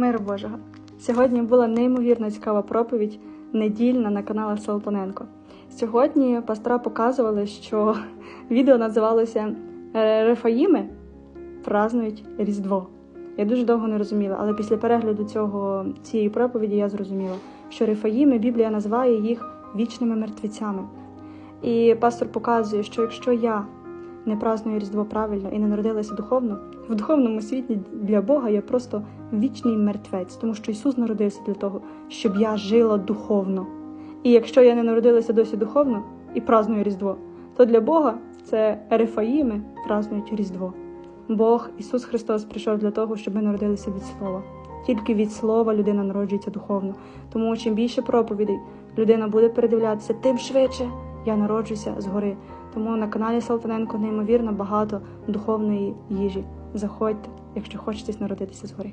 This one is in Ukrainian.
Мир Божого. Сьогодні була неймовірно цікава проповідь недільна на каналі Солтаненко. Сьогодні пастора показували, що відео називалося е, Рефаїми празнують Різдво. Я дуже довго не розуміла, але після перегляду цього цієї проповіді я зрозуміла, що Рефаїми Біблія називає їх вічними мертвецями. І пастор показує, що якщо я не праздную Різдво правильно і не народилася духовно, в духовному світі для Бога я просто вічний мертвець, тому що Ісус народився для того, щоб я жила духовно. І якщо я не народилася досі духовно і праздную Різдво, то для Бога це Ерефаїми празднують Різдво. Бог, Ісус Христос, прийшов для того, щоб ми народилися від Слова. Тільки від Слова людина народжується духовно. Тому чим більше проповідей людина буде передивлятися, тим швидше я народжуся згори. Тому на каналі Салтаненко неймовірно багато духовної їжі. Заходьте, якщо хочете народитися згори.